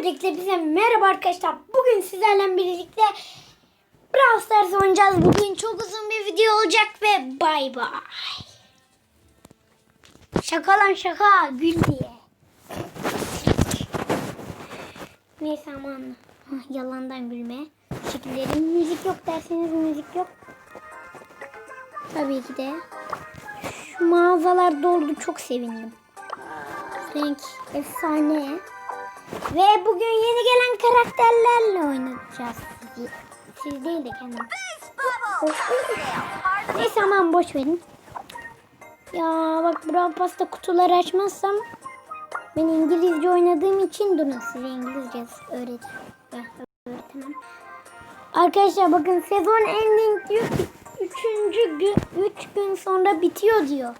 Öncelikle bize merhaba arkadaşlar. Bugün sizlerle birlikte Brawl Stars oynayacağız. Bugün çok uzun bir video olacak ve bay bay. Şaka lan şaka gül diye. Neyse aman. Hah, Yalandan gülme. Şekillerim müzik yok derseniz müzik yok. Tabii ki de. Şu mağazalar doldu çok sevindim. Renk efsane. Ve bugün yeni gelen karakterlerle oynayacağız sizi. Siz değil de kendim. Neyse aman boş verin. Ya bak Brawl Pass'ta kutuları açmazsam ben İngilizce oynadığım için durun size İngilizce öğret eh, öğretemem. Arkadaşlar bakın sezon ending diyor ki 3. gün 3 gün sonra bitiyor diyor.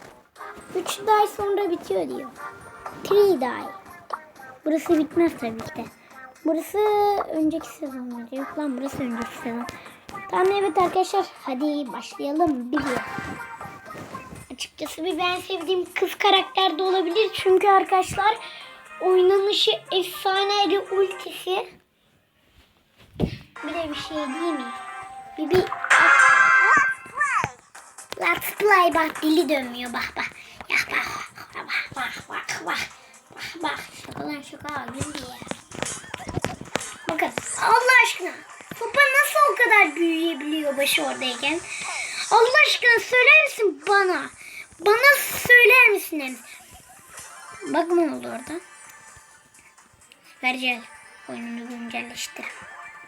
3 day sonra bitiyor diyor. 3 day. Burası bitmez tabii ki de. Burası önceki sezon muydu? Yok lan burası önceki sezon. Tamam evet arkadaşlar hadi başlayalım video. Açıkçası bir ben sevdiğim kız karakter de olabilir. Çünkü arkadaşlar oynanışı efsaneydi ultisi. Bir de bir şey değil mi? Bir bir Let's play bak dili dönmüyor bak bak. Ya bak bak bak bak bak. Bak bak şaka lan şaka gül diye. Bakın Allah aşkına sopa nasıl o kadar büyüyebiliyor başı oradayken? Allah aşkına söyler misin bana? Bana söyler misin hem? Bak ne oldu orada? Vercel oyununu güncelleştir.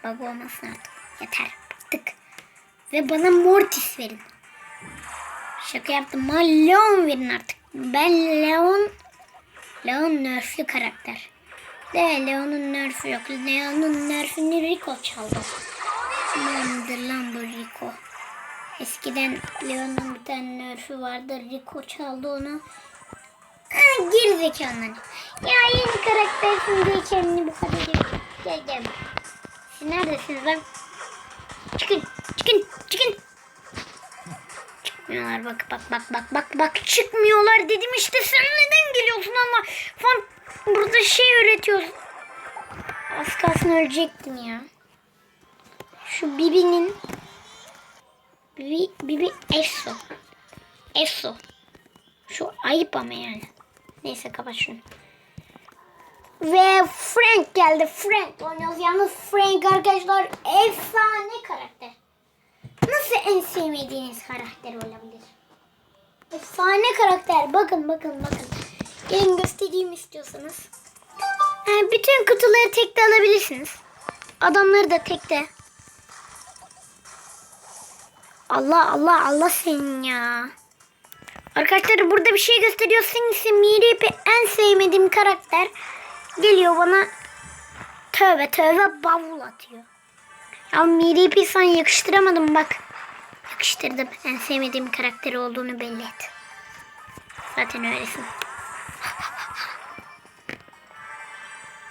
Bak olmasın artık. Yeter. Bıktık. Ve bana Mortis verin. Şaka yaptım. Bana Leon verin artık. Ben Leon Leon nerflü karakter. De Leon'un nerfü yok. Leon'un nerfini Rico çaldı. Nedir lan bu Rico? Eskiden Leon'un bir tane nerfü vardı. Rico çaldı onu. Ha, geri zekalı. Ya yeni karaktersin diye kendini bu kadar gel. Gel gel. Siz neredesiniz lan? Çıkın çıkın çıkın. Çıkmıyorlar bak bak bak bak bak bak çıkmıyorlar dedim işte sen neden geliyorsun ama fan burada şey üretiyorsun. Az kalsın ölecektin ya. Şu Bibi'nin Bibi, Bibi Eso. Eso. Şu ayıp ama yani. Neyse kapat şunu. Ve Frank geldi. Frank oynuyoruz. Yalnız Frank arkadaşlar efsane karakter. Nasıl en sevmediğiniz karakter olabilir? Efsane karakter. Bakın bakın bakın. Gelin göstereyim istiyorsanız. Yani bütün kutuları tekte alabilirsiniz. Adamları da tekte. Allah Allah Allah senin ya. Arkadaşlar burada bir şey gösteriyor. Hangisi Miripi en sevmediğim karakter. Geliyor bana tövbe tövbe bavul atıyor. Ya Miripi sen yakıştıramadım bak. Yakıştırdım. En sevmediğim karakteri olduğunu belli et. Zaten öylesin.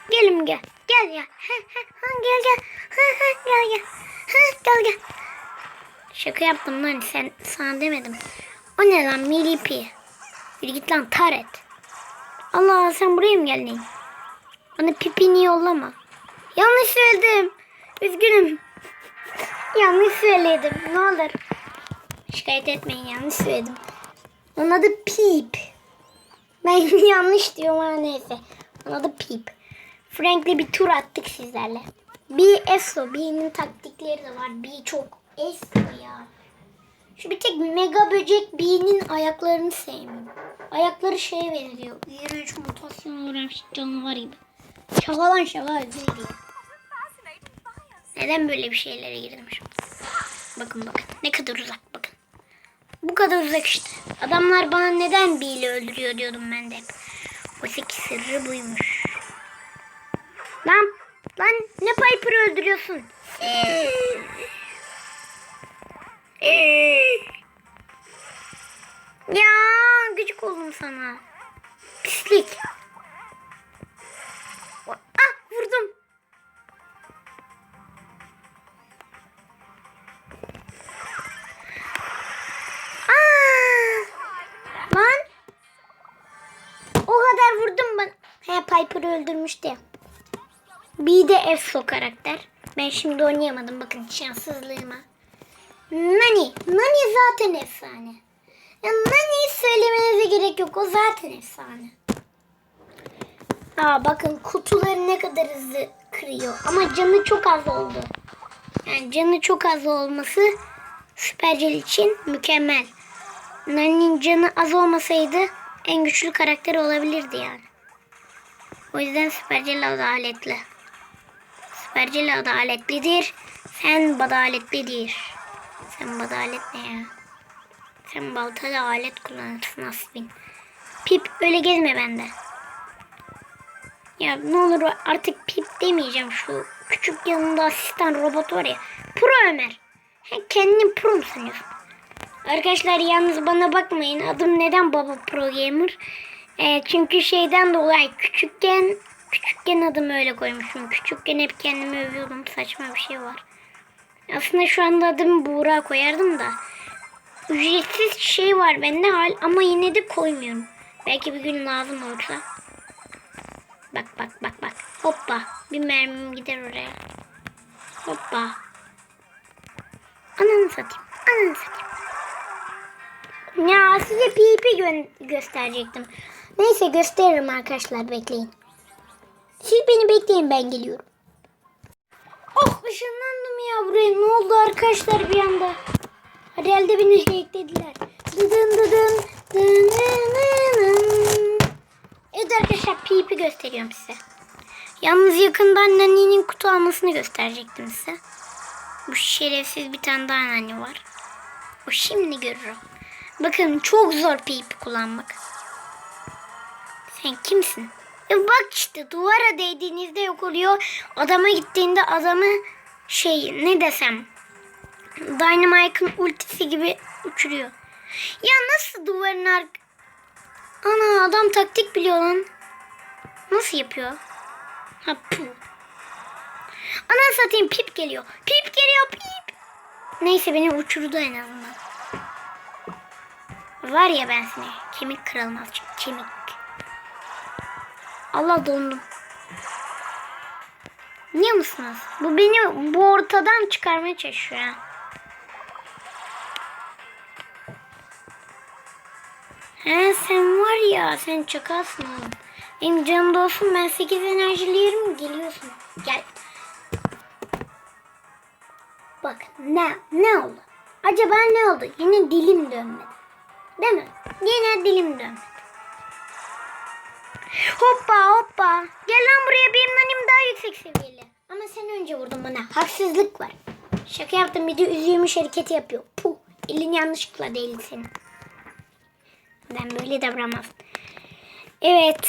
Gelim gel. Gel ya. Gel gel. Gel gel. Gel gel. Şaka yaptım lan sen sana demedim. O ne lan Milipi? Yürü git lan taret. Allah sen buraya mı geldin? Bana pipini yollama. Yanlış söyledim. Üzgünüm. yanlış söyledim. Ne olur. Şikayet etmeyin yanlış söyledim. Onun adı Pip. Ben yanlış diyorum ama neyse. Onun adı Pip. Frank'le bir tur attık sizlerle. Bir Eso. Birinin taktikleri de var. Bir çok Eso ya. Şu bir tek mega böcek B'nin ayaklarını sevmiyorum. Ayakları şeye benziyor. İğrenç mutasyon uğramış canavar gibi. Şaka lan şaka. Neden böyle bir şeylere şimdi? Bakın bakın ne kadar uzak bakın. Bu kadar uzak işte. Adamlar bana neden B'yle öldürüyor diyordum ben de hep. Oysa sırrı buymuş. Lan lan ne Piper'ı öldürüyorsun? Ya gıcık oldum sana. Pislik. Ah vurdum. He Piper'ı öldürmüştü. Bir de EFSO karakter. Ben şimdi oynayamadım bakın şanssızlığıma. Nani. Nani zaten efsane. Ya Nani'yi söylemenize gerek yok. O zaten efsane. Aa bakın kutuları ne kadar hızlı kırıyor. Ama canı çok az oldu. Yani canı çok az olması Süpercel için mükemmel. Nani'nin canı az olmasaydı en güçlü karakter olabilirdi yani. O yüzden Süpercel adaletli. Süpercel adaletlidir. Sen badaletlidir. Sen badalet ne ya? Sen baltalı alet kullanırsın Asbin. Pip öyle gezme bende. Ya ne olur artık Pip demeyeceğim şu küçük yanında asistan robot var ya. Pro Ömer. He, kendini pro mu sanıyorsun? Arkadaşlar yalnız bana bakmayın. Adım neden Baba Pro Gamer? Ee, çünkü şeyden dolayı küçükken küçükken adımı öyle koymuşum. Küçükken hep kendimi övüyordum. Saçma bir şey var. Aslında şu anda adımı Buğra koyardım da. Ücretsiz şey var bende hal ama yine de koymuyorum. Belki bir gün lazım olursa. Bak bak bak bak. Hoppa. Bir mermim gider oraya. Hoppa. Ananı satayım. Ananı satayım. Ya size pipi gö- gösterecektim. Neyse gösteririm arkadaşlar bekleyin. Siz beni bekleyin ben geliyorum. Oh ışınlandım ya buraya. Ne oldu arkadaşlar bir anda? Herhalde beni hacklediler. Dıdın dıdın. Dın dın dın dın. Evet arkadaşlar pipi gösteriyorum size. Yalnız yakında anneannenin kutu almasını gösterecektim size. Bu şerefsiz bir tane daha anneanne var. O şimdi görürüm. Bakın çok zor pipi kullanmak. Sen kimsin? E bak işte duvara değdiğinizde yok oluyor. Adama gittiğinde adamı şey ne desem Dynamite'ın ultisi gibi uçuruyor. Ya nasıl duvarın ark... Ana adam taktik biliyor lan. Nasıl yapıyor? Ha pu. Ana satayım pip geliyor. Pip geliyor pip. Neyse beni uçurdu en azından. Var ya ben seni. Kemik kırılmaz çünkü kemik. Allah dondum. Niye musunuz? Bu beni bu ortadan çıkarmaya çalışıyor. He sen var ya sen çakalsın oğlum. Benim canım olsun ben 8 enerjili yerim geliyorsun. Gel. Bak ne ne oldu? Acaba ne oldu? Yine dilim dönmedi. Değil mi? Yine dilim dönmedi. Hoppa hoppa. Gel lan buraya benim nanim daha yüksek seviyeli. Ama sen önce vurdun bana. Haksızlık var. Şaka yaptım bir de üzülmüş hareketi yapıyor. Puh. Elin yanlışlıkla değil senin. Ben böyle davranmam. Evet.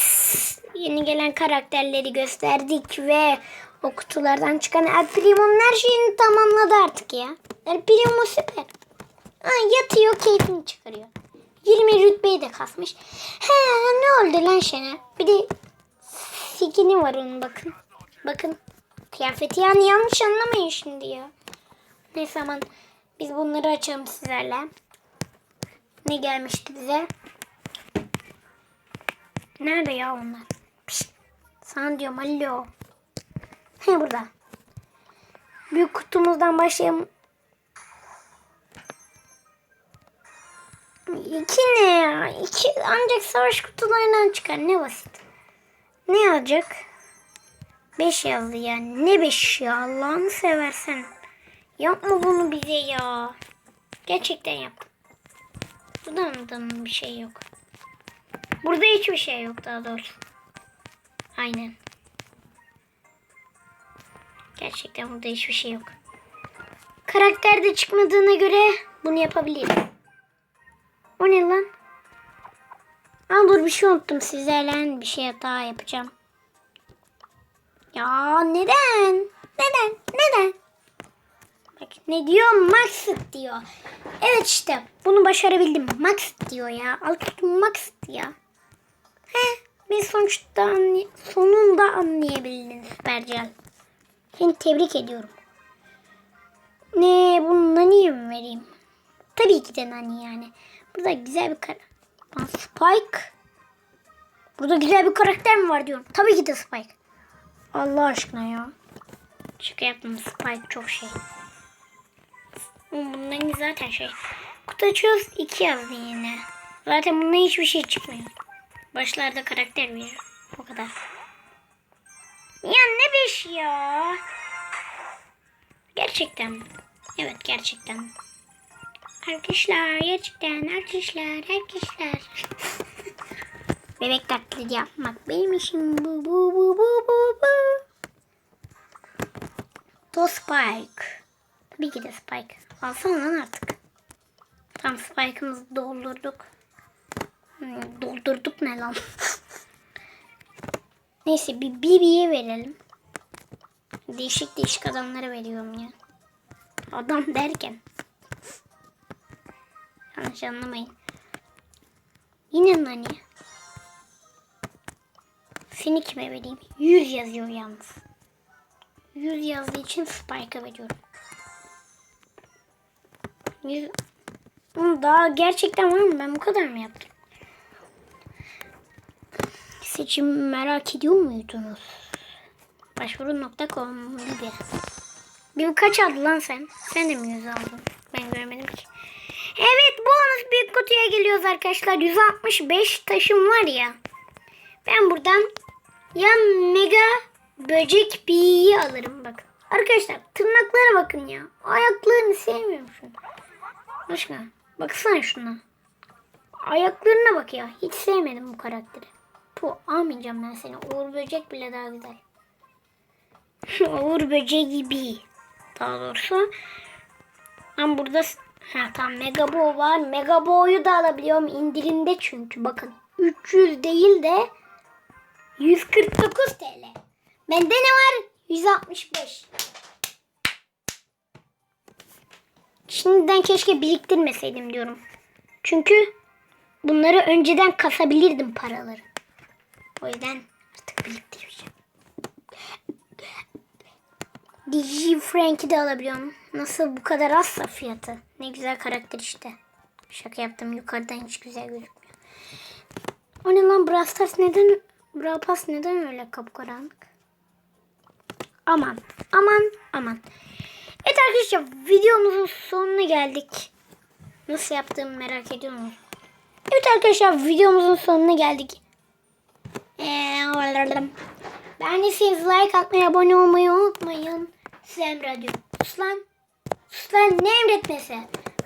Yeni gelen karakterleri gösterdik ve o kutulardan çıkan El Primo'nun her şeyini tamamladı artık ya. El Primo süper. Ha, yatıyor keyfini çıkarıyor. 20 rütbeyi de kasmış. He ne oldu lan Şener? Bir de sikini var onun bakın. Bakın. Kıyafeti yani yanlış anlamayın şimdi ya. Neyse aman biz bunları açalım sizlerle. Ne gelmişti bize? Nerede ya onlar? Pişt. Sana diyorum alo. He burada. Büyük kutumuzdan başlayalım. İki ne ya? İki ancak savaş kutularından çıkar. Ne basit. Ne yazacak? Beş yazdı yani. Ne beş ya? Allah'ını seversen. Yapma bunu bize ya. Gerçekten yap. Burada mı bir şey yok? Burada hiçbir şey yok daha doğrusu. Aynen. Gerçekten burada hiçbir şey yok. Karakter de çıkmadığına göre bunu yapabilirim. O ne lan? Aa dur bir şey unuttum sizlerle bir şey daha yapacağım. Ya neden? Neden? Neden? Bak ne diyor? Maxit diyor. Evet işte bunu başarabildim. Maxit diyor ya. Alt Maxit ya. He, bir sonuçta anlay- sonunda anlayabildin Süpercel. Seni tebrik ediyorum. Ne bunu Nani'ye mi vereyim? Tabii ki de Nani yani. Burada güzel bir karakter. Spike. Burada güzel bir karakter mi var diyorum. Tabii ki de Spike. Allah aşkına ya. Şaka yaptım. Spike çok şey. Bunların zaten şey. Kutu açıyoruz. iki yazdı yine. Zaten bundan hiçbir şey çıkmıyor. Başlarda karakter veriyor. O kadar. Ya ne beş ya? Gerçekten? Evet gerçekten. Arkadaşlar gerçekten arkadaşlar arkadaşlar. Bebek taklidi yapmak benim işim bu bu bu bu bu bu. To Spike. Tabii ki de Spike. Alsana lan artık. Tam Spike'ımızı doldurduk. Hmm, doldurduk ne lan? Neyse bir BB'ye verelim. Değişik değişik adamlara veriyorum ya. Adam derken. Yanlış anlamayın. Yine nani? Seni kime vereyim? 100 yazıyor yalnız. 100 yazdığı için Spike'a veriyorum. 100... Hı, Daha gerçekten var mı? Ben bu kadar mı yaptım? Seçim merak ediyor muydunuz? Başvuru.com gibi. Bir kaç aldın lan sen? Sen de mi 100 aldın? Ben görmedim ki. Büyük kutuya geliyoruz arkadaşlar. 165 taşım var ya. Ben buradan ya mega böcek biyi alırım bak. Arkadaşlar tırnaklara bakın ya. Ayaklarını sevmiyorum şunu. Başka. Baksana şuna. Ayaklarına bak ya. Hiç sevmedim bu karakteri. Bu almayacağım ben seni. Uğur böcek bile daha güzel. Uğur böceği gibi. Daha doğrusu. Ben burada ha tam Mega Bow var. Mega Bow'yu da alabiliyorum indirimde çünkü bakın. 300 değil de 149 TL. Bende ne var? 165. Şimdiden keşke biriktirmeseydim diyorum. Çünkü bunları önceden kasabilirdim paraları. O yüzden artık biriktireceğim. Digi Frank'i de alabiliyorum. Nasıl bu kadar azsa fiyatı. Ne güzel karakter işte. Şaka yaptım yukarıdan hiç güzel gözükmüyor. O ne lan Brawl Stars neden Brawl Pass neden öyle kapkaranlık? Aman aman aman. Evet arkadaşlar videomuzun sonuna geldik. Nasıl yaptığımı merak ediyor musunuz? Evet arkadaşlar videomuzun sonuna geldik. Ee, Beğendiyseniz like atmayı, abone olmayı unutmayın. Sem Radyo. Sus lan ne emretmesi?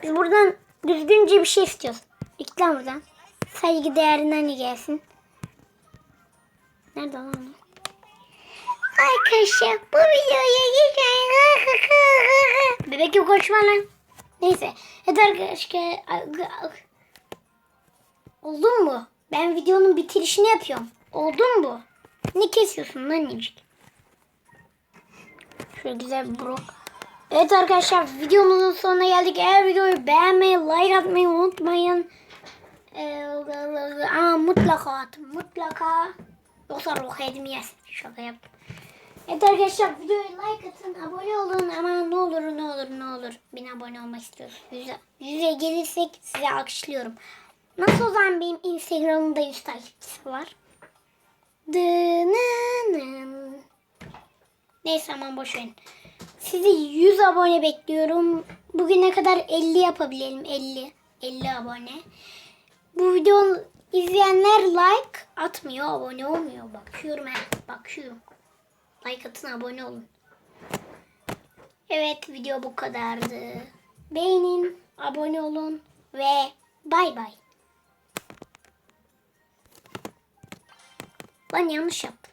Biz buradan düzgünce bir şey istiyoruz. Git lan buradan. Saygı değerinden gelsin? Nerede lan? Arkadaşlar bu videoya geçen Bebek gibi konuşma lan. Neyse. Evet arkadaşlar. Oldun mu? Ben videonun bitirişini yapıyorum. Oldun mu? Ne kesiyorsun lan incik? Şöyle güzel bir brok. Evet arkadaşlar videomuzun sonuna geldik. Eğer videoyu beğenmeyi, like atmayı unutmayın. Ee, aa, mutlaka atın. Mutlaka. Yoksa roketim yersin. Şaka yaptım. Evet arkadaşlar videoya like atın, abone olun ama ne olur ne olur ne olur. Bin abone olmak istiyoruz. Yüze, yüze gelirsek size alkışlıyorum. Nasıl o zaman benim Instagram'ımda 100 takipçisi var? Dınının. Neyse aman boş verin. Sizi 100 abone bekliyorum. Bugüne kadar 50 yapabilelim. 50. 50 abone. Bu videoyu izleyenler like atmıyor, abone olmuyor. Bakıyorum he, bakıyorum. Like atın, abone olun. Evet, video bu kadardı. Beğenin, abone olun ve bay bay. Lan yanlış yaptım.